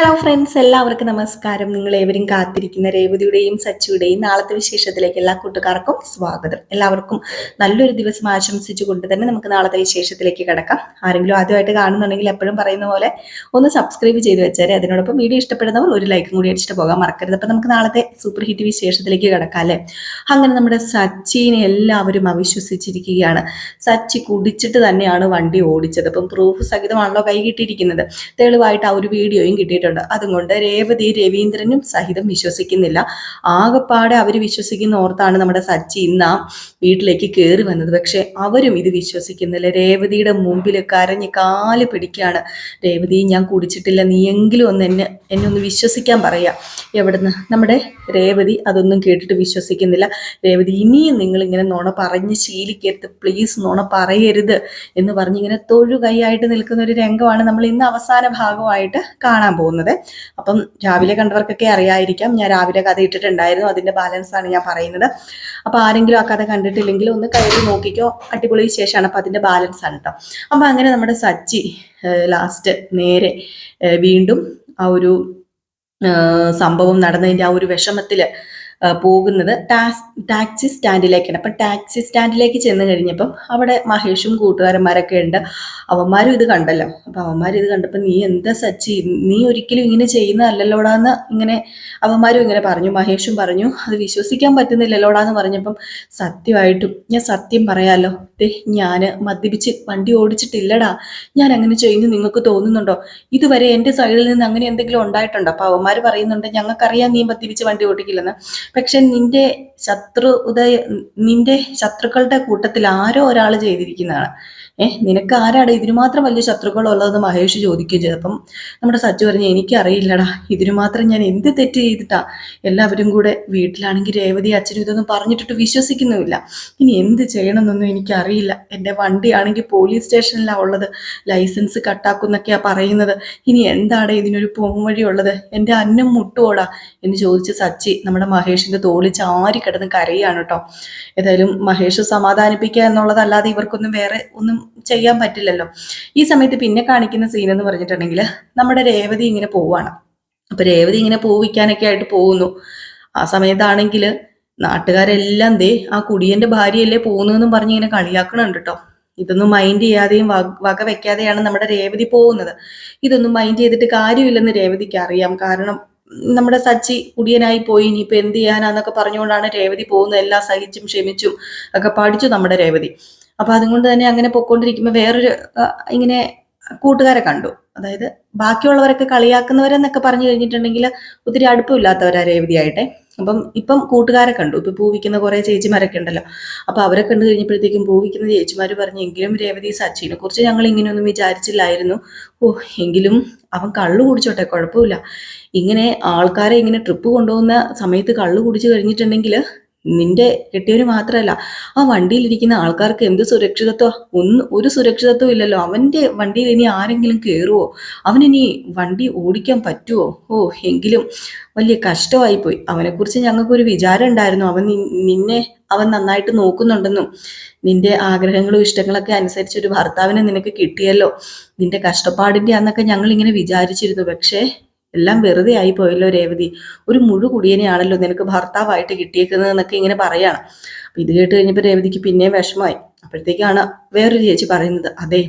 Hello friends എല്ലാവർക്കും നമസ്കാരം. നിങ്ങൾ ഏവരും കാത്തിരിക്കുന്ന രേവതിയുടെയും സച്ചിയുടെയും നാളത്തെ വിശേഷത്തിലേക്ക് എല്ലാ കൂട്ടുകാർക്കും സ്വാഗതം. എല്ലാവർക്കും നല്ലൊരു ദിവസം ആശംസിച്ചുകൊണ്ട് തന്നെ നമുക്ക് നാളത്തെ വിശേഷത്തിലേക്ക് കിടക്കാം. ആരെങ്കിലും ആദ്യമായിട്ട് കാണുന്നുണ്ടെങ്കിൽ എപ്പോഴും പറയുന്ന പോലെ ഒന്ന് സബ്സ്ക്രൈബ് ചെയ്ത് വെച്ചാൽ അതിനോടൊപ്പം വീഡിയോ ഇഷ്ടപ്പെടുന്നവർ ഒരു ലൈക്കും കൂടി അടിച്ചിട്ട് പോകാൻ മറക്കരുത്. അപ്പം നമുക്ക് നാളത്തെ സൂപ്പർ ഹിറ്റ് വിശേഷത്തിലേക്ക് കിടക്കാം അല്ലേ? അങ്ങനെ നമ്മുടെ സച്ചിനെ എല്ലാവരും അവിശ്വസിച്ചിരിക്കുകയാണ്. സച്ചി കുടിച്ചിട്ട് തന്നെയാണ് വണ്ടി ഓടിച്ചത്. അപ്പം പ്രൂഫ് സഹിതമാണല്ലോ കൈ കിട്ടിയിരിക്കുന്നത്. തെളിവായിട്ട് ആ ഒരു വീഡിയോയും കിട്ടിയിട്ടുണ്ട്. അതുകൊണ്ട് രേവതി രവീന്ദ്രനും സഹിതം വിശ്വസിക്കുന്നില്ല. ആകെപ്പാടെ അവർ വിശ്വസിക്കുന്ന ഓർത്താണ് നമ്മുടെ സച്ചി ഇന്ന് ആ വീട്ടിലേക്ക് കയറി വന്നത്. പക്ഷെ അവരും ഇത് വിശ്വസിക്കുന്നില്ല. രേവതിയുടെ മുമ്പിൽ കരഞ്ഞ് കാൽ പിടിക്കുകയാണ്. രേവതി ഞാൻ കുടിച്ചിട്ടില്ല. നീയെങ്കിലും ഒന്ന് എന്നെ എന്നെ ഒന്ന് വിശ്വസിക്കാൻ പറയാ എവിടുന്ന്? നമ്മുടെ രേവതി അതൊന്നും കേട്ടിട്ട് വിശ്വസിക്കുന്നില്ല. രേവതി ഇനിയും നിങ്ങൾ ഇങ്ങനെ നോണ പറഞ്ഞ് ശീലിക്കരുത്. പ്ലീസ് നോണ പറയരുത്. എന്ന് പറഞ്ഞ് ഇങ്ങനെ തൊഴു കൈയായിട്ട് നിൽക്കുന്ന ഒരു രംഗമാണ് നമ്മൾ ഇന്ന് അവസാന ഭാഗമായിട്ട് കാണാൻ പോകുന്നത്. അപ്പം രാവിലെ കണ്ടവർക്കൊക്കെ അറിയായിരിക്കാം ഞാൻ രാവിലെ കഥ ഇട്ടിട്ടുണ്ടായിരുന്നു അതിന്റെ ബാലൻസാണ് ഞാൻ പറയുന്നത്. അപ്പോൾ ആരെങ്കിലും ആ കഥ കണ്ടിട്ടില്ലെങ്കിൽ ഒന്ന് കയറി നോക്കിക്കോ അടിപൊളി ശേഷമാണ് അപ്പോൾ അതിന്റെ ബാലൻസ് ആണ് കേട്ടോ അപ്പം അങ്ങനെ നമ്മുടെ സച്ചി ലാസ്റ്റ് നേരെ വീണ്ടും ആ ഒരു സംഭവം നടന്നതിന്റെ ആ ഒരു വിഷമത്തിൽ ഏഹ് പോകുന്നത് ടാക്സ് സ്റ്റാൻഡിലേക്കാണ്. അപ്പം ടാക്സി സ്റ്റാൻഡിലേക്ക് ചെന്ന് കഴിഞ്ഞപ്പം അവിടെ മഹേഷും കൂട്ടുകാരന്മാരൊക്കെ ഉണ്ട്. അവന്മാരും ഇത് കണ്ടല്ലോ. അപ്പം അവന്മാർ ഇത് കണ്ടപ്പോൾ നീ എന്താ സച്ചി? നീ ഒരിക്കലും ഇങ്ങനെ ചെയ്യുന്നതല്ലല്ലോടാന്ന് ഇങ്ങനെ അവന്മാരും ഇങ്ങനെ പറഞ്ഞു. മഹേഷും പറഞ്ഞു അത് വിശ്വസിക്കാൻ പറ്റുന്നില്ലല്ലോടാന്ന് പറഞ്ഞപ്പം സത്യമായിട്ടും ഞാൻ സത്യം പറയാലോ. ദേ ഞാൻ മദ്യപിച്ച് വണ്ടി ഓടിച്ചിട്ടില്ലടാ. ഞാൻ അങ്ങനെ ചെയ്യുന്നു നിങ്ങൾക്ക് തോന്നുന്നുണ്ടോ? ഇതുവരെ എന്റെ സൈഡിൽ നിന്ന് അങ്ങനെ എന്തെങ്കിലും ഉണ്ടായിട്ടുണ്ടോ? അപ്പം അവന്മാർ പറയുന്നുണ്ട് ഞങ്ങൾക്കറിയാം നീ മദ്യപിച്ച് വണ്ടി ഓടിക്കില്ലെന്ന്. പക്ഷെ നിന്റെ ശത്രു ഉദയ നിന്റെ ശത്രുക്കളുടെ കൂട്ടത്തിൽ ആരോ ഒരാൾ ചെയ്തിരിക്കുന്നതാണ്. ഏഹ് നിനക്ക് ആരാണ്? ഇതിനു മാത്രം വലിയ ശത്രുക്കൾ ഉള്ളതെന്ന് മഹേഷ് ചോദിക്കുകയും ചെയ്തു. അപ്പം നമ്മുടെ സച്ചു പറഞ്ഞു എനിക്കറിയില്ലടാ ഇതിനു മാത്രം ഞാൻ എന്ത് തെറ്റ് ചെയ്തിട്ടാ? എല്ലാവരും കൂടെ വീട്ടിലാണെങ്കിൽ രേവതി അച്ഛനും ഇതൊന്നും പറഞ്ഞിട്ടിട്ട് വിശ്വസിക്കുന്നുമില്ല. ഇനി എന്ത് ചെയ്യണമെന്നൊന്നും എനിക്കറിയില്ല. എന്റെ വണ്ടിയാണെങ്കിൽ പോലീസ് സ്റ്റേഷനിലാണ് ഉള്ളത്. ലൈസൻസ് കട്ടാക്കുന്നൊക്കെയാ പറയുന്നത്. ഇനി എന്താണ് ഇതിനൊരു പോംവഴി ഉള്ളത് എന്റെ അന്നം മുട്ടുവോടാ? എന്ന് ചോദിച്ച് സച്ചി നമ്മുടെ മഹേഷിന്റെ തോളി ചാരി കിടന്ന് കരയാണ് കേട്ടോ ഏതായാലും മഹേഷ് സമാധാനിപ്പിക്കുക എന്നുള്ളതല്ലാതെ ഇവർക്കൊന്നും വേറെ ഒന്നും ചെയ്യാൻ പറ്റില്ലല്ലോ. ഈ സമയത്ത് പിന്നെ കാണിക്കുന്ന സീൻ എന്ന് പറഞ്ഞിട്ടുണ്ടെങ്കിൽ നമ്മുടെ രേവതി ഇങ്ങനെ പോവാണ്. അപ്പൊ രേവതി ഇങ്ങനെ പോവിക്കാനൊക്കെ ആയിട്ട് പോകുന്നു. ആ സമയത്താണെങ്കിൽ നാട്ടുകാരെല്ലാം ദേ ആ കുടിയന്റെ ഭാര്യയല്ലേ പോകുന്നതെന്നും പറഞ്ഞ് ഇങ്ങനെ കളിയാക്കണുണ്ട് കേട്ടോ ഇതൊന്നും മൈൻഡ് ചെയ്യാതെയും വക വക വെക്കാതെയാണ് നമ്മുടെ രേവതി പോകുന്നത്. ഇതൊന്നും മൈൻഡ് ചെയ്തിട്ട് കാര്യമില്ലെന്ന് രേവതിക്ക് അറിയാം. കാരണം നമ്മുടെ സച്ചി കുടിയനായി പോയി. ഇനിയിപ്പോ എന്ത് ചെയ്യാനാന്നൊക്കെ പറഞ്ഞുകൊണ്ടാണ് രേവതി പോകുന്നത്. എല്ലാം സഹിച്ചും ക്ഷമിച്ചും ഒക്കെ പഠിച്ചു നമ്മുടെ രേവതി. അപ്പൊ അതുകൊണ്ട് തന്നെ അങ്ങനെ പൊക്കോണ്ടിരിക്കുമ്പോൾ വേറൊരു ഇങ്ങനെ കൂട്ടുകാരെ കണ്ടു. അതായത് ബാക്കിയുള്ളവരൊക്കെ കളിയാക്കുന്നവരെന്നൊക്കെ പറഞ്ഞു കഴിഞ്ഞിട്ടുണ്ടെങ്കിൽ ഒത്തിരി അടുപ്പമില്ലാത്തവരാ രേവതിയായിട്ടെ അപ്പം ഇപ്പം കൂട്ടുകാരെ കണ്ടു. ഇപ്പൊ പൂവിക്കുന്ന കുറേ ചേച്ചിമാരൊക്കെ ഉണ്ടല്ലോ. അപ്പൊ അവരെ കണ്ടു കഴിഞ്ഞപ്പോഴത്തേക്കും പൂവിക്കുന്ന ചേച്ചിമാർ പറഞ്ഞു എങ്കിലും രേവതി സച്ചിനെ കുറിച്ച് ഞങ്ങൾ ഇങ്ങനെയൊന്നും വിചാരിച്ചില്ലായിരുന്നു. ഓ എങ്കിലും അവൻ കള്ളു കുടിച്ചോട്ടെ കുഴപ്പമില്ല. ഇങ്ങനെ ആൾക്കാരെ ഇങ്ങനെ ട്രിപ്പ് കൊണ്ടുപോകുന്ന സമയത്ത് കള്ളു കുടിച്ചു കഴിഞ്ഞിട്ടുണ്ടെങ്കിൽ നിന്റെ കെട്ടിയവര് മാത്രമല്ല ആ വണ്ടിയിലിരിക്കുന്ന ആൾക്കാർക്ക് എന്ത് സുരക്ഷിതത്വം? ഒന്ന് ഒരു സുരക്ഷിതത്വം ഇല്ലല്ലോ. അവന്റെ വണ്ടിയിൽ ഇനി ആരെങ്കിലും കയറുവോ അവനിനി വണ്ടി ഓടിക്കാൻ പറ്റുമോ ഓ എങ്കിലും വലിയ കഷ്ടമായിപ്പോയി. അവനെക്കുറിച്ച് ഞങ്ങൾക്കൊരു വിചാരം ഉണ്ടായിരുന്നു. അവൻ നിന്നെ അവൻ നന്നായിട്ട് നോക്കുന്നുണ്ടെന്നും. നിന്റെ ആഗ്രഹങ്ങളും ഇഷ്ടങ്ങളൊക്കെ അനുസരിച്ച് ഒരു ഭർത്താവിനെ നിനക്ക് കിട്ടിയല്ലോ. നിന്റെ കഷ്ടപ്പാടിന്റെ അന്നൊക്കെ ഞങ്ങൾ ഇങ്ങനെ വിചാരിച്ചിരുന്നു. പക്ഷേ എല്ലാം വെറുതെ ആയി പോയല്ലോ രേവതി. ഒരു മുഴു കുടിയനെയാണല്ലോ നിനക്ക് ഭർത്താവായിട്ട് കിട്ടിയേക്കുന്നത് എന്നൊക്കെ ഇങ്ങനെ പറയാണ്. അപ്പൊ ഇത് കേട്ട് കഴിഞ്ഞപ്പോൾ രേവതിക്ക് പിന്നെയും വിഷമമായി. അപ്പോഴത്തേക്കാണ് വേറൊരു ചേച്ചി പറയുന്നത്. അതെ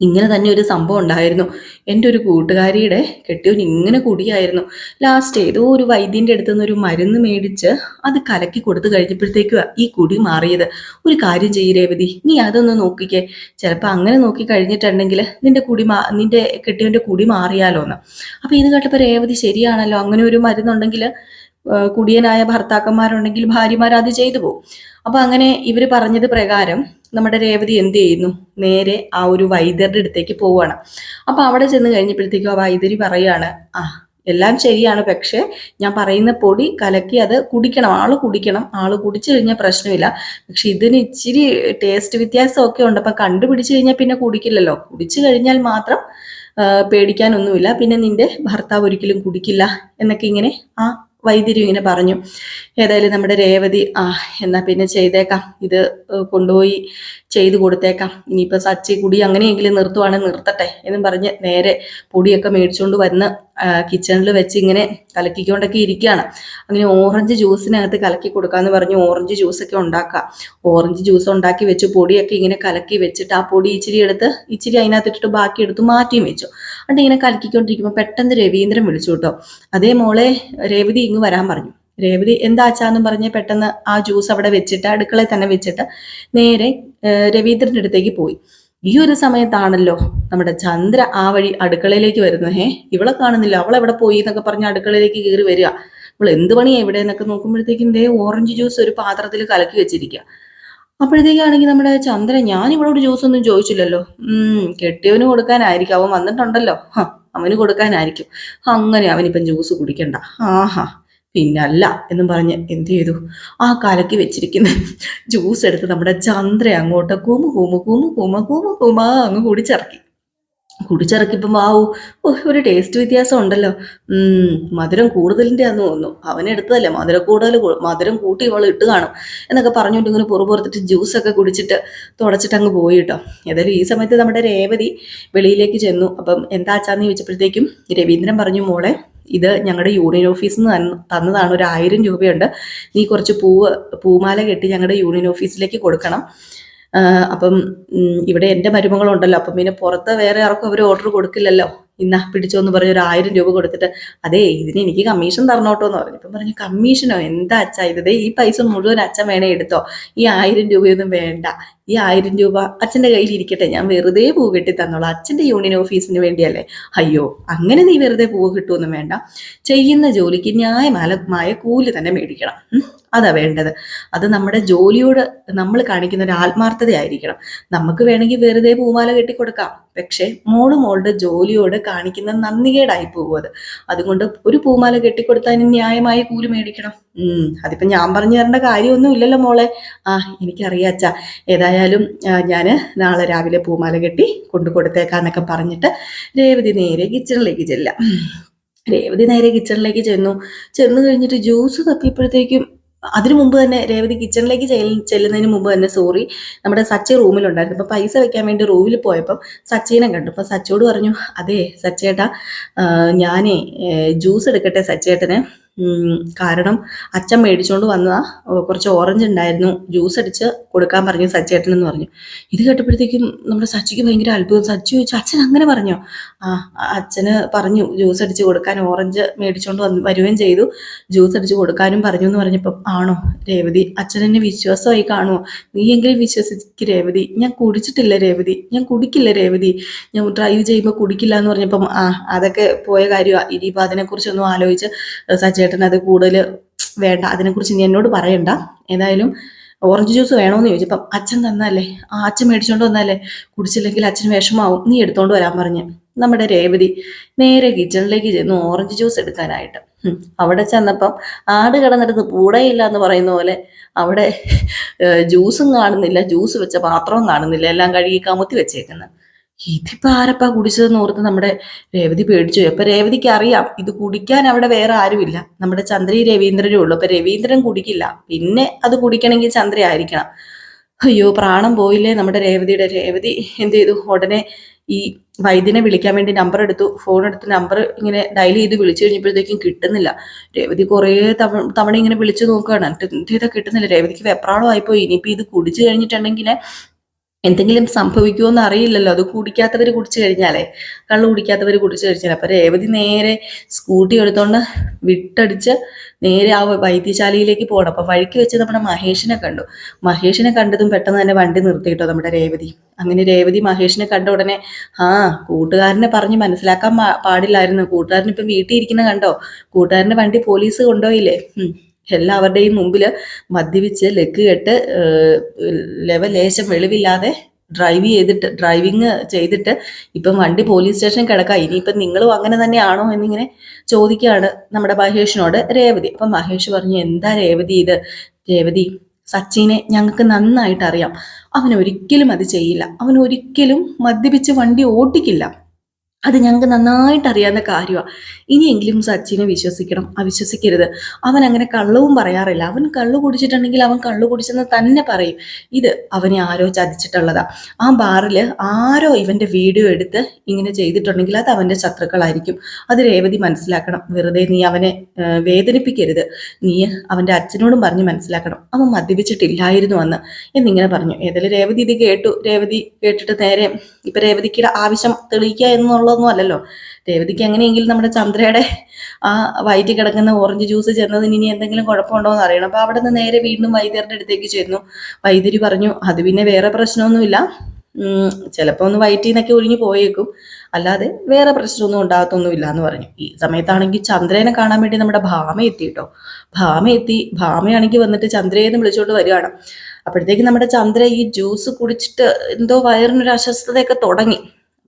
ഇങ്ങനെ തന്നെ ഒരു സംഭവം ഉണ്ടായിരുന്നു. എന്റെ ഒരു കൂട്ടുകാരിയുടെ കെട്ടിയവൻ ഇങ്ങനെ കുടിയായിരുന്നു. ലാസ്റ്റ് ഏതോ ഒരു വൈദ്യന്റെ അടുത്ത് നിന്ന് ഒരു മരുന്ന് മേടിച്ച് അത് കലക്കി കൊടുത്തു കഴിഞ്ഞപ്പോഴത്തേക്കും ഈ കുടി മാറിയത്. ഒരു കാര്യം ചെയ്യ് രേവതി നീ അതൊന്ന് നോക്കിക്കേ. ചിലപ്പോൾ അങ്ങനെ നോക്കി കഴിഞ്ഞിട്ടുണ്ടെങ്കിൽ നിന്റെ കുടി മാ നിന്റെ കെട്ടിയവന്റെ കുടി മാറിയാലോ എന്ന് അപ്പോൾ ഇത് കേട്ടപ്പോൾ രേവതി ശരിയാണല്ലോ അങ്ങനെ ഒരു മരുന്നുണ്ടെങ്കിൽ കുടിയനായ ഭർത്താക്കന്മാരുണ്ടെങ്കിൽ ഭാര്യമാർ അത് ചെയ്തു പോകും. അപ്പോൾ അങ്ങനെ ഇവർ പറഞ്ഞത് പ്രകാരം നമ്മുടെ രേവതി എന്ത് ചെയ്യുന്നു? നേരെ ആ ഒരു വൈദ്യരുടെ അടുത്തേക്ക് പോവുകയാണ്. അപ്പൊ അവിടെ ചെന്ന് കഴിഞ്ഞപ്പോഴത്തേക്കും ആ വൈദ്യരി പറയുകയാണ് ആ എല്ലാം ശരിയാണ് പക്ഷെ ഞാൻ പറയുന്ന പൊടി കലക്കി അത് കുടിക്കണം. ആൾ കുടിക്കണം. ആൾ കുടിച്ചു കഴിഞ്ഞാൽ പ്രശ്നമില്ല. പക്ഷെ ഇതിന് ഇച്ചിരി ടേസ്റ്റ് വ്യത്യാസമൊക്കെ ഉണ്ട്. അപ്പൊ കണ്ടുപിടിച്ചു കഴിഞ്ഞാൽ പിന്നെ കുടിക്കില്ലല്ലോ. കുടിച്ചു കഴിഞ്ഞാൽ മാത്രം പേടിക്കാനൊന്നുമില്ല. പിന്നെ നിന്റെ ഭർത്താവ് ഒരിക്കലും കുടിക്കില്ല എന്നൊക്കെ ഇങ്ങനെ ആ വൈദ്യരും ഇങ്ങനെ പറഞ്ഞു ഏതായാലും നമ്മുടെ രേവതി ആ എന്നാ പിന്നെ ചെയ്തേക്കാം. ഇത് കൊണ്ടുപോയി ചെയ്തു കൊടുത്തേക്കാം. ഇനിയിപ്പോ സച്ചി കുടി അങ്ങനെയെങ്കിലും നിർത്തുവാണെങ്കിൽ നിർത്തട്ടെ എന്നും പറഞ്ഞ് നേരെ പൊടിയൊക്കെ മേടിച്ചുകൊണ്ട് വന്ന് കിച്ചണിൽ വെച്ച് ഇങ്ങനെ കലക്കിക്കൊണ്ടൊക്കെ ഇരിക്കുകയാണ് അങ്ങനെ ഓറഞ്ച് ജ്യൂസിനകത്ത് കലക്കി കൊടുക്കാന്ന് പറഞ്ഞ് ഓറഞ്ച് ജ്യൂസൊക്കെ ഉണ്ടാക്കുക ഓറഞ്ച് ജ്യൂസ് ഉണ്ടാക്കി വെച്ച് പൊടിയൊക്കെ ഇങ്ങനെ കലക്കി വെച്ചിട്ട് ആ പൊടി ഇച്ചിരി എടുത്ത് ഇച്ചിരി അതിനകത്ത് ഇട്ടിട്ട് ബാക്കി എടുത്ത് മാറ്റിയും വെച്ചു. എന്നിട്ട് ഇങ്ങനെ കലക്കിക്കൊണ്ടിരിക്കുമ്പോൾ പെട്ടെന്ന് രവീന്ദ്രൻ വിളിച്ചു കേട്ടോ. അതേ മോളെ രേവതി ഇങ്ങ് വരാൻ പറഞ്ഞു. രേവതി എന്താ അച്ചാന്നും പറഞ്ഞ് പെട്ടെന്ന് ആ ജ്യൂസ് അവിടെ വെച്ചിട്ട് അടുക്കളയിൽ തന്നെ വെച്ചിട്ട് നേരെ രവീന്ദ്രന്റെ അടുത്തേക്ക് പോയി. ഈ ഒരു സമയത്താണല്ലോ നമ്മുടെ ചന്ദ്ര ആ വഴി അടുക്കളയിലേക്ക് വരുന്നത്. ഹേ ഇവളെ കാണുന്നില്ല. അവൾ എവിടെ പോയി എന്നൊക്കെ പറഞ്ഞ് അടുക്കളയിലേക്ക് കയറി വരിക. ഇവൾ എന്ത് പണിയാ ഇവിടെ എന്നൊക്കെ നോക്കുമ്പോഴത്തേക്കും ദേ ഓറഞ്ച് ജ്യൂസ് ഒരു പാത്രത്തിൽ കലക്കി വെച്ചിരിക്കുക. അപ്പോഴത്തേക്കാണെങ്കിൽ നമ്മുടെ ചന്ദ്ര ഞാൻ ഇവളോട് ജ്യൂസ് ഒന്നും ചോദിച്ചില്ലല്ലോ. ഉം കെട്ടിയവന് കൊടുക്കാനായിരിക്കും. അവൻ വന്നിട്ടുണ്ടല്ലോ. അവന് കൊടുക്കാനായിരിക്കും. അങ്ങനെ അവനിപ്പം ജ്യൂസ് കുടിക്കണ്ട. ആഹാ. പിന്നല്ല എന്നും പറഞ്ഞ് എന്ത് ചെയ്തു? ആ കലക്കി വെച്ചിരിക്കുന്ന ജ്യൂസ് എടുത്ത് നമ്മുടെ ചന്ദ്ര അങ്ങോട്ട് കൂമ കൂമ കൂമ കൂമ കൂമ കൂമ അങ്ങ് കുടിച്ചിറക്കി. കുടിച്ചിറക്കിയപ്പം ആവൂ ഒരു ടേസ്റ്റ് വ്യത്യാസം ഉണ്ടല്ലോ മധുരം കൂടുതലിന്റെ ആന്ന് തോന്നുന്നു അവനെടുത്തതല്ലേ മധുരം കൂടുതൽ മധുരം കൂട്ടി ഇവൾ ഇട്ട് കാണും എന്നൊക്കെ പറഞ്ഞുകൊണ്ട് ഇങ്ങനെ പുറപുറത്തിട്ട് ജ്യൂസൊക്കെ കുടിച്ചിട്ട് തുടച്ചിട്ട് അങ്ങ് പോയി കേട്ടോ. ഏതായാലും ഈ സമയത്ത് നമ്മുടെ രേവതി വെളിയിലേക്ക് ചെന്നു. അപ്പം എന്താച്ചാന്ന് ചോദിച്ചപ്പോഴത്തേക്കും രവീന്ദ്രൻ പറഞ്ഞു മോളെ ഇത് ഞങ്ങളുടെ യൂണിയൻ ഓഫീസിൽ നിന്ന് തന്നതാണ്. ഒരു ആയിരം രൂപയുണ്ട്. നീ കുറച്ച് പൂവ് പൂമാല കെട്ടി ഞങ്ങളുടെ യൂണിയൻ ഓഫീസിലേക്ക് കൊടുക്കണം. അപ്പം ഇവിടെ എന്റെ മരുമകളുണ്ടല്ലോ. അപ്പം പിന്നെ പുറത്ത് വേറെ ആർക്കും അവർ ഓർഡർ കൊടുക്കില്ലല്ലോ. ഇന്നാ പിടിച്ചോന്ന് പറഞ്ഞ് ഒരു ആയിരം രൂപ കൊടുത്തിട്ട് അതെ ഇതിന് എനിക്ക് കമ്മീഷൻ തരണോട്ടോ എന്ന് പറഞ്ഞു. ഇപ്പം പറഞ്ഞു കമ്മീഷനോ എന്താ അച്ഛ ഇത്? ഈ പൈസ മുഴുവൻ അച്ഛൻ വേണേ എടുത്തോ? ഈ ആയിരം രൂപയൊന്നും വേണ്ട. ഈ ആയിരം രൂപ അച്ഛന്റെ കയ്യിൽ ഇരിക്കട്ടെ. ഞാൻ വെറുതെ പൂ കെട്ടി തന്നോളാം അച്ഛന്റെ യൂണിയൻ ഓഫീസിന് വേണ്ടിയല്ലേ? അയ്യോ അങ്ങനെ നീ വെറുതെ പൂ കിട്ടുമെന്നും വേണ്ട. ചെയ്യുന്ന ജോലിക്ക് ന്യായമായ കൂലി തന്നെ മേടിക്കണം. അതാ വേണ്ടത്. അത് നമ്മുടെ ജോലിയോട് നമ്മൾ കാണിക്കുന്ന ഒരു ആത്മാർത്ഥതയായിരിക്കണം. നമുക്ക് വേണമെങ്കിൽ വെറുതെ പൂമാല കെട്ടി കൊടുക്കാം പക്ഷേ മോൾ മോളുടെ ജോലിയോട് കാണിക്കുന്ന നന്ദികേടായി പോകുമത് അത് അതുകൊണ്ട് ഒരു പൂമാല കെട്ടിക്കൊടുത്താൽ ന്യായമായി കൂലി മേടിക്കണം. ഉം അതിപ്പോ ഞാൻ പറഞ്ഞു തരേണ്ട കാര്യമൊന്നും ഇല്ലല്ലോ മോളെ. ആ എനിക്കറിയാച്ച ഏതായാലും ഞാൻ നാളെ രാവിലെ പൂമാല കെട്ടി കൊണ്ടു കൊടുത്തേക്കാന്നൊക്കെ പറഞ്ഞിട്ട് രേവതി നേരെ കിച്ചണിലേക്ക് ചെല്ലാം. രേവതി നേരെ കിച്ചണിലേക്ക് ചെന്നു. ചെന്നു കഴിഞ്ഞിട്ട് ജ്യൂസ് തപ്പിയപ്പോഴത്തേക്കും അതിനു മുമ്പ് തന്നെ രേവതി കിച്ചണിലേക്ക് ചെല്ല്- ചെല്ലുന്നതിന് മുമ്പ് തന്നെ സോറി നമ്മുടെ സച്ചി റൂമിലുണ്ടായിരുന്നു അപ്പൊ പൈസ വെക്കാൻ വേണ്ടി റൂമിൽ പോയപ്പം സച്ചിനെ കണ്ടു. അപ്പൊ സച്ചിയോട് പറഞ്ഞു അതെ സച്ചേട്ടാ ഞാനേ ജ്യൂസ് എടുക്കട്ടെ സച്ചേട്ടന്. കാരണം അച്ഛൻ മേടിച്ചുകൊണ്ട് വന്നതാ. കുറച്ച് ഓറഞ്ച് ഉണ്ടായിരുന്നു. ജ്യൂസ് അടിച്ച് കൊടുക്കാൻ പറഞ്ഞു സച്ചേട്ടൻ എന്ന് പറഞ്ഞു. ഇത് കേട്ടപ്പോഴത്തേക്കും നമ്മുടെ സച്ചിക്ക് ഭയങ്കര അത്ഭുതം. സച്ചി ചോദിച്ചു അച്ഛൻ അങ്ങനെ പറഞ്ഞോ? ആ അച്ഛന് പറഞ്ഞു ജ്യൂസ് അടിച്ച് കൊടുക്കാൻ ഓറഞ്ച് മേടിച്ചുകൊണ്ട് വന്ന് വരികയും ചെയ്തു. ജ്യൂസ് അടിച്ച് കൊടുക്കാനും പറഞ്ഞു എന്ന് പറഞ്ഞപ്പോൾ ആണോ രേവതി? അച്ഛനെന്നെ വിശ്വാസമായി കാണുമോ നീ എങ്കിലും വിശ്വസിക്ക് രേവതി. ഞാൻ കുടിച്ചിട്ടില്ല രേവതി. ഞാൻ കുടിക്കില്ല രേവതി. ഞാൻ ഡ്രൈവ് ചെയ്യുമ്പോൾ കുടിക്കില്ല എന്ന് പറഞ്ഞപ്പം ആ അതൊക്കെ പോയ കാര്യമാണ് ഇനിയിപ്പോൾ അതിനെക്കുറിച്ചൊന്നും ആലോചിച്ച് സച്ചേട്ടൻ അത് കൂടുതൽ വേണ്ട. അതിനെക്കുറിച്ച് നീ എന്നോട് പറയണ്ട. ഏതായാലും ഓറഞ്ച് ജ്യൂസ് വേണമെന്ന് ചോദിച്ചപ്പം അച്ഛൻ തന്നല്ലേ? ആ അച്ഛൻ മേടിച്ചോണ്ട് വന്നല്ലേ കുടിച്ചില്ലെങ്കിൽ അച്ഛൻ വിഷമാവും. നീ എടുത്തോണ്ട് വരാൻ പറഞ്ഞ്. നമ്മുടെ രേവതി നേരെ കിച്ചണിലേക്ക് ചെന്നു ഓറഞ്ച് ജ്യൂസ് എടുക്കാനായിട്ട്. അവിടെ ചെന്നപ്പം ആട് കിടന്നിടത്ത് പൂടയില്ല എന്ന് പറയുന്ന പോലെ അവിടെ ജ്യൂസും കാണുന്നില്ല. ജ്യൂസ് വെച്ച പാത്രവും കാണുന്നില്ല. എല്ലാം കഴുകി കമുത്തി വെച്ചേക്കുന്നത് ഇതിപ്പോ ആരപ്പാ കുടിച്ചതെന്ന് ഓർത്ത് നമ്മുടെ രേവതി പേടിച്ചു. അപ്പൊ രേവതിക്ക് അറിയാം ഇത് കുടിക്കാൻ അവിടെ വേറെ ആരുമില്ല. നമ്മുടെ ചന്ദ്രയും രവീന്ദ്രനും ഉള്ളു. അപ്പൊ രവീന്ദ്രൻ കുടിക്കില്ല. പിന്നെ അത് കുടിക്കണമെങ്കിൽ ചന്ദ്ര ആയിരിക്കണം. അയ്യോ പ്രാണം പോയില്ലേ നമ്മുടെ രേവതിയുടെ. രേവതി എന്ത് ചെയ്തു? ഉടനെ ഈ വൈദ്യനെ വിളിക്കാൻ വേണ്ടി നമ്പർ എടുത്തു. ഫോൺ എടുത്ത് നമ്പർ ഇങ്ങനെ ഡയൽ ചെയ്ത് വിളിച്ചു കഴിഞ്ഞപ്പോഴത്തേക്കും കിട്ടുന്നില്ല. രേവതി കുറേ തവണ തവണ ഇങ്ങനെ വിളിച്ചു നോക്കുകയാണ്. എന്ത് ചെയ്താൽ കിട്ടുന്നില്ല. രേവതിക്ക് വെപ്രാളമായിപ്പോയി. ഇനിയിപ്പോൾ ഇത് കുടിച്ചു കഴിഞ്ഞിട്ടുണ്ടെങ്കിൽ എന്തെങ്കിലും സംഭവിക്കുമോ എന്ന് അറിയില്ലല്ലോ. അത് കുടിക്കാത്തവർ കുടിച്ചു കഴിഞ്ഞാലേ. കള്ളു കുടിക്കാത്തവർ കുടിച്ചു കഴിഞ്ഞാൽ അപ്പൊ രേവതി നേരെ സ്കൂട്ടി എടുത്തോണ്ട് വിട്ടടിച്ച് നേരെ ആ വൈദ്യശാലയിലേക്ക് പോകണം അപ്പൊ വഴിക്ക് വെച്ച് നമ്മുടെ മഹേഷിനെ കണ്ടു. മഹേഷിനെ കണ്ടതും പെട്ടെന്ന് തന്നെ വണ്ടി നിർത്തിയിട്ടോ നമ്മുടെ രേവതി. അങ്ങനെ രേവതി മഹേഷിനെ കണ്ട ഉടനെ ആ കൂട്ടുകാരനെ പറഞ്ഞ് മനസ്സിലാക്കാൻ പാടില്ലായിരുന്നു. കൂട്ടുകാരൻ ഇപ്പം വീട്ടിൽ ഇരിക്കുന്ന കണ്ടോ? കൂട്ടുകാരന്റെ വണ്ടി പോലീസ് കൊണ്ടുപോയില്ലേ. എല്ലാവരുടെയും മുമ്പിൽ മദ്യപിച്ച് ലക്ക് കെട്ട് ലെവൽ ലേശം വെളിവില്ലാതെ ഡ്രൈവ് ചെയ്തിട്ട് ഡ്രൈവിങ് ചെയ്തിട്ട് ഇപ്പം വണ്ടി പോലീസ് സ്റ്റേഷൻ കിടക്കാം. ഇനിയിപ്പം നിങ്ങളും അങ്ങനെ തന്നെയാണോ എന്നിങ്ങനെ ചോദിക്കുകയാണ് നമ്മുടെ മഹേഷിനോട് രേവതി. അപ്പം മഹേഷ് പറഞ്ഞു എന്താ രേവതി ഇത്? രേവതി സച്ചിനെ ഞങ്ങൾക്ക് നന്നായിട്ട് അറിയാം. അവൻ ഒരിക്കലും അത് ചെയ്യില്ല. അവൻ ഒരിക്കലും മദ്യപിച്ച് വണ്ടി ഓട്ടിക്കില്ല. അത് ഞങ്ങൾക്ക് നന്നായിട്ട് അറിയാവുന്ന കാര്യമാണ് ഇനിയെങ്കിലും സച്ചിനെ വിശ്വസിക്കണം. അവിശ്വസിക്കരുത്. അവൻ അങ്ങനെ കള്ളവും പറയാറില്ല. അവൻ കള്ളു കുടിച്ചിട്ടുണ്ടെങ്കിൽ അവൻ കള്ളു കുടിച്ചെന്ന് തന്നെ പറയും. ഇത് അവനെ ആരോ ചതിച്ചിട്ടുള്ളതാ. ആ ബാറിൽ ആരോ ഇവന്റെ വീഡിയോ എടുത്ത് ഇങ്ങനെ ചെയ്തിട്ടുണ്ടെങ്കിൽ അത് അവന്റെ ശത്രുക്കളായിരിക്കും. അത് രേവതി മനസ്സിലാക്കണം. വെറുതെ നീ അവനെ വേദനിപ്പിക്കരുത്. നീ അവന്റെ അച്ഛനോടും പറഞ്ഞ് മനസ്സിലാക്കണം. അവൻ മദ്യപിച്ചിട്ടില്ലായിരുന്നു അന്ന് എന്നിങ്ങനെ പറഞ്ഞു. ഏതായാലും രേവതി ഇത് കേട്ടു. രേവതി കേട്ടിട്ട് നേരെ ഇപ്പം രേവതിക്കിയുടെ ആവശ്യം തെളിയിക്കുക എന്നുള്ളതൊന്നും അല്ലല്ലോ. രേവതിക്ക് എങ്ങനെയെങ്കിലും നമ്മുടെ ചന്ദ്രയുടെ ആ വയറ്റിൽ കിടക്കുന്ന ഓറഞ്ച് ജ്യൂസ് ചെന്നതിന് ഇനി എന്തെങ്കിലും കുഴപ്പമുണ്ടോ എന്ന് അറിയണം. അപ്പൊ അവിടെ നിന്ന് നേരെ വീണ്ടും വൈദ്യരുടെ അടുത്തേക്ക് ചെന്നു. വൈദ്യരി പറഞ്ഞു അത് പിന്നെ വേറെ പ്രശ്നമൊന്നുമില്ല. ചിലപ്പോ ഒന്ന് വയറ്റിൽ നിന്നൊക്കെ ഒഴിഞ്ഞു പോയേക്കും. അല്ലാതെ വേറെ പ്രശ്നമൊന്നും ഉണ്ടാകത്തൊന്നുമില്ല എന്ന് പറഞ്ഞു. ഈ സമയത്താണെങ്കിൽ ചന്ദ്രനെ കാണാൻ വേണ്ടി നമ്മുടെ ഭാമ എത്തി കേട്ടോ. ഭാമ എത്തി. ഭാമയാണെങ്കിൽ വന്നിട്ട് ചന്ദ്രയെന്ന് വിളിച്ചുകൊണ്ട് വരികയാണ്. അപ്പോഴത്തേക്ക് നമ്മുടെ ചന്ദ്ര ഈ ജ്യൂസ് കുടിച്ചിട്ട് എന്തോ വയറിനൊരു അസ്വസ്ഥതയൊക്കെ തുടങ്ങി.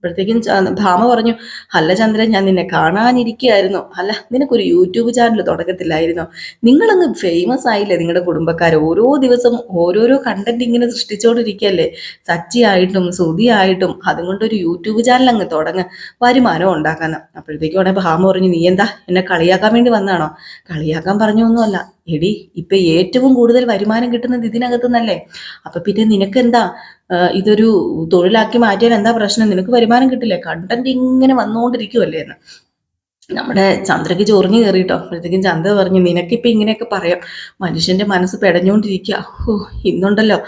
അപ്പോഴത്തേക്കും ഭാമ പറഞ്ഞു അല്ല ചന്ദ്രൻ ഞാൻ നിന്നെ കാണാനിരിക്കുകയായിരുന്നു അല്ല നിനക്കൊരു യൂട്യൂബ് ചാനൽ തുടക്കത്തില്ലായിരുന്നോ? നിങ്ങളങ്ങ് ഫേമസ് ആയില്ലേ നിങ്ങളുടെ കുടുംബക്കാർ ഓരോ ദിവസം ഓരോരോ കണ്ടന്റ് ഇങ്ങനെ സൃഷ്ടിച്ചുകൊണ്ടിരിക്കുകയല്ലേ സച്ചിയായിട്ടും സുതിയായിട്ടും അതും കൊണ്ടൊരു യൂട്യൂബ് ചാനൽ അങ്ങ് തുടങ്ങ് വരുമാനം ഉണ്ടാക്കാന്ന്. അപ്പോഴത്തേക്കും ഉടനെ ഭാമ പറഞ്ഞു നീ എന്താ എന്നെ കളിയാക്കാൻ വേണ്ടി വന്നാണോ കളിയാക്കാൻ പറഞ്ഞു ഒന്നുമല്ല എടി ഇപ്പൊ ഏറ്റവും കൂടുതൽ വരുമാനം കിട്ടുന്നത് ഇതിനകത്തുനിന്നല്ലേ അപ്പൊ പിന്നെ നിനക്കെന്താ? ഇതൊരു തൊഴിലാക്കി മാറ്റിയാൽ എന്താ പ്രശ്നം? നിനക്ക് വരുമാനം കിട്ടില്ലേ? കണ്ടന്റ് ഇങ്ങനെ വന്നുകൊണ്ടിരിക്കുമല്ലേ എന്ന്. നമ്മുടെ ചന്ദ്രയ്ക്ക് ചൊറിഞ്ഞു കയറിയിട്ടോ അപ്പോഴത്തേക്കും ചന്ദ്ര പറഞ്ഞു നിനക്കിപ്പോൾ ഇങ്ങനെയൊക്കെ പറയാം. മനുഷ്യന്റെ മനസ്സ് പെടഞ്ഞുകൊണ്ടിരിക്കുക ഓ ഇന്നുണ്ടല്ലോ.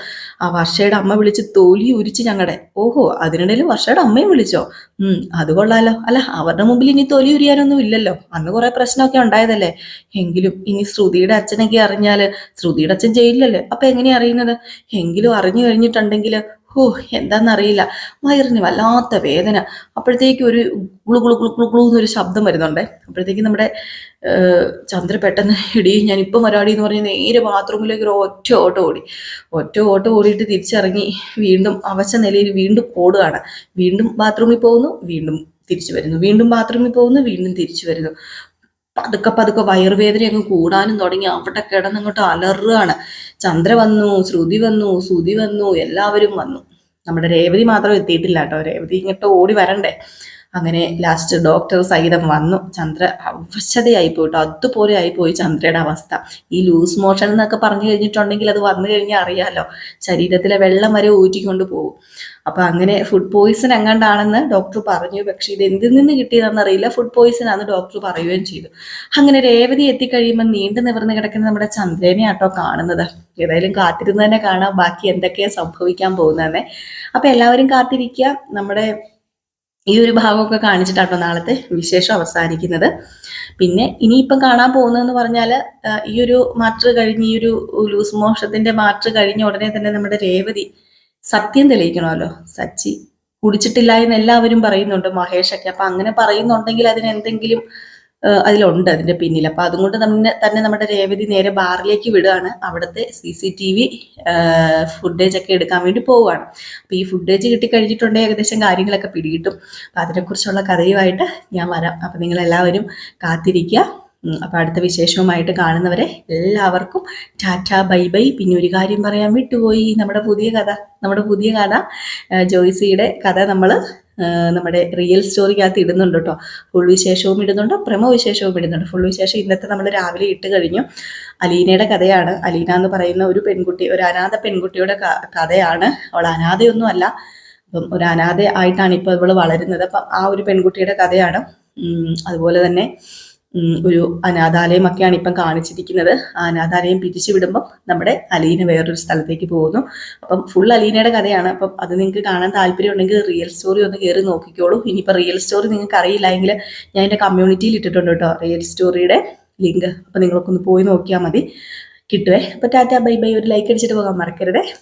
ആ വർഷയുടെ അമ്മ വിളിച്ച് തോലി ഉരിച്ച് ഞങ്ങളുടെ ഓഹോ അതിനിടയിൽ വർഷയുടെ അമ്മയും വിളിച്ചോ? ഉം അത് കൊള്ളാലോ. അല്ല അവരുടെ മുമ്പിൽ ഇനി തൊലി ഉരിയാനൊന്നും ഇല്ലല്ലോ. അന്ന് കുറേ പ്രശ്നമൊക്കെ ഉണ്ടായതല്ലേ. എങ്കിലും ഇനി ശ്രുതിയുടെ അച്ഛനൊക്കെ അറിഞ്ഞാൽ ശ്രുതിയുടെ അച്ഛൻ ജയിലിലല്ലേ. അപ്പൊ എങ്ങനെയാ അറിയുന്നത്? എങ്കിലും അറിഞ്ഞു കഴിഞ്ഞിട്ടുണ്ടെങ്കിൽ ഓ എന്താന്നറിയില്ല. വയറിന് വല്ലാത്ത വേദന. അപ്പോഴത്തേക്കും ഒരു ഗുളു ഗുളു ഗുളു ഗുളു ഗുളു എന്നൊരു ശബ്ദം വരുന്നുണ്ടേ. അപ്പോഴത്തേക്കും നമ്മുടെ ചന്ദ്ര പെട്ടെന്ന് ഇടി ഞാൻ ഇപ്പം വരാടി എന്ന് പറഞ്ഞ് നേരെ ബാത്റൂമിലേക്ക് ഒരു ഒറ്റ ഓട്ടം ഓടി. ഒറ്റ ഓട്ടം ഓടിയിട്ട് തിരിച്ചിറങ്ങി വീണ്ടും അവശ നിലയിൽ വീണ്ടും ഓടുകയാണ്. വീണ്ടും ബാത്റൂമിൽ പോകുന്നു വീണ്ടും തിരിച്ചു വരുന്നു. വീണ്ടും ബാത്റൂമിൽ പോകുന്നു വീണ്ടും തിരിച്ചു വരുന്നു. പതുക്കെ പതുക്കെ വയറുവേദന അങ്ങ് കൂടാനും തുടങ്ങി. അവിടെ കിടന്നിങ്ങോട്ട് അലറുകയാണ്. ചന്ദ്ര വന്നു ശ്രുതി വന്നു സുതി വന്നു എല്ലാവരും വന്നു. നമ്മുടെ രേവതി മാത്രം എത്തിയിട്ടില്ല കേട്ടോ. രേവതി ഇങ്ങോട്ട് ഓടി വരണ്ടേ? അങ്ങനെ ലാസ്റ്റ് ഡോക്ടർ സഹിതം വന്നു. ചന്ദ്ര അവശതയായി പോയിട്ടോ അതുപോലെ ആയിപ്പോയി ചന്ദ്രയുടെ അവസ്ഥ. ഈ ലൂസ് മോഷൻ എന്നൊക്കെ പറഞ്ഞു കഴിഞ്ഞിട്ടുണ്ടെങ്കിൽ അത് വന്നു കഴിഞ്ഞാൽ അറിയാലോ. ശരീരത്തിലെ വെള്ളം വരെ ഊറ്റിക്കൊണ്ട് പോകും. അപ്പൊ അങ്ങനെ ഫുഡ് പോയിസൺ എങ്ങാണ്ടാണെന്ന് ഡോക്ടർ പറഞ്ഞു. പക്ഷെ ഇത് എന്തിൽ നിന്ന് കിട്ടിയതെന്ന് അറിയില്ല. ഫുഡ് പോയിസൺ ആണെന്ന് ഡോക്ടർ പറയുകയും ചെയ്തു. അങ്ങനെ രേവതി എത്തിക്കഴിയുമ്പോൾ നീണ്ടു നിവർന്ന് കിടക്കുന്ന നമ്മുടെ ചന്ദ്രനെ ആട്ടോ കാണുന്നത്. ഏതായാലും കാത്തിരുന്ന് തന്നെ കാണാം. ബാക്കി എന്തൊക്കെയാ സംഭവിക്കാൻ പോകുന്നതന്നെ. അപ്പൊ എല്ലാവരും കാത്തിരിക്കുക. നമ്മുടെ ഈ ഒരു ഭാഗമൊക്കെ കാണിച്ചിട്ടാട്ടോ നാളത്തെ വിശേഷം അവസാനിക്കുന്നത്. പിന്നെ ഇനിയിപ്പം കാണാൻ പോകുന്നതെന്ന് പറഞ്ഞാൽ ഈ ഒരു മാറ്റർ കഴിഞ്ഞ് ഈ ഒരു ലൂസ് മോഷത്തിന്റെ മാറ്റർ കഴിഞ്ഞ ഉടനെ തന്നെ നമ്മുടെ രേവതി സത്യം തെളിയിക്കണമല്ലോ. സച്ചി കുടിച്ചിട്ടില്ല എന്ന് എല്ലാവരും പറയുന്നുണ്ട് മഹേഷൊക്കെ. അപ്പൊ അങ്ങനെ പറയുന്നുണ്ടെങ്കിൽ അതിന് എന്തെങ്കിലും അതിലുണ്ട് അതിന്റെ പിന്നിൽ. അപ്പൊ അതുകൊണ്ട് തന്നെ തന്നെ നമ്മുടെ രേവതി നേരെ ബാറിലേക്ക് വിടുകയാണ്. അവിടുത്തെ C C T V footage ഒക്കെ എടുക്കാൻ വേണ്ടി പോവുകയാണ്. അപ്പൊ ഈ ഫുഡേജ് കിട്ടിക്കഴിഞ്ഞിട്ടുണ്ടെങ്കിൽ ഏകദേശം കാര്യങ്ങളൊക്കെ പിടികിട്ടും. അപ്പൊ അതിനെക്കുറിച്ചുള്ള കഥയുമായിട്ട് ഞാൻ വരാം. അപ്പൊ നിങ്ങൾ എല്ലാവരും കാത്തിരിക്കുക അപ്പൊ അടുത്ത വിശേഷവുമായിട്ട് കാണുന്നവരെ എല്ലാവർക്കും ടാറ്റ ബൈ ബൈ. പിന്നെ ഒരു കാര്യം പറയാൻ വിട്ടുപോയി. നമ്മുടെ പുതിയ കഥ നമ്മുടെ പുതിയ കഥ ജോയ്സിയുടെ കഥ നമ്മൾ നമ്മുടെ റിയൽ സ്റ്റോറിക്കകത്ത് ഇടുന്നുണ്ട് കേട്ടോ ഫുൾ വിശേഷവും ഇടുന്നുണ്ട് പ്രമോ വിശേഷവും ഇടുന്നുണ്ട്. ഫുൾ വിശേഷം ഇന്നത്തെ നമ്മൾ രാവിലെ ഇട്ട് കഴിഞ്ഞു. അലീനയുടെ കഥയാണ്. അലീന എന്ന് പറയുന്ന ഒരു പെൺകുട്ടി ഒരു അനാഥ പെൺകുട്ടിയുടെ കഥയാണ്. അവൾ അനാഥയൊന്നും അല്ല അപ്പം ഒരു അനാഥ ആയിട്ടാണ് ഇപ്പോൾ ഇവൾ വളരുന്നത്. അപ്പം ആ ഒരു പെൺകുട്ടിയുടെ കഥയാണ്. അതുപോലെ തന്നെ ഒരു അനാഥാലയം ഒക്കെയാണ് ഇപ്പം കാണിച്ചിരിക്കുന്നത്. ആ അനാഥാലയം പിരിച്ചുവിടുമ്പം നമ്മുടെ അലീന വേറൊരു സ്ഥലത്തേക്ക് പോകുന്നു. അപ്പം ഫുൾ അലീനയുടെ കഥയാണ്. അപ്പം അത് നിങ്ങൾക്ക് കാണാൻ താല്പര്യം ഉണ്ടെങ്കിൽ റിയൽ സ്റ്റോറി ഒന്ന് കയറി നോക്കിക്കോളൂ. ഇനിയിപ്പോൾ റിയൽ സ്റ്റോറി നിങ്ങൾക്ക് അറിയില്ല എങ്കിൽ ഞാൻ എന്റെ കമ്മ്യൂണിറ്റിയിൽ ഇട്ടിട്ടുണ്ട് കേട്ടോ. റിയൽ സ്റ്റോറിയുടെ ലിങ്ക് അപ്പം നിങ്ങൾക്കൊന്ന് പോയി നോക്കിയാൽ മതി. കിട്ടുവേ. അപ്പോൾ ടാറ്റ ബൈ ബൈ. ഒരു ലൈക്ക് അടിച്ചിട്ട് പോകാൻ മറക്കരുതേ.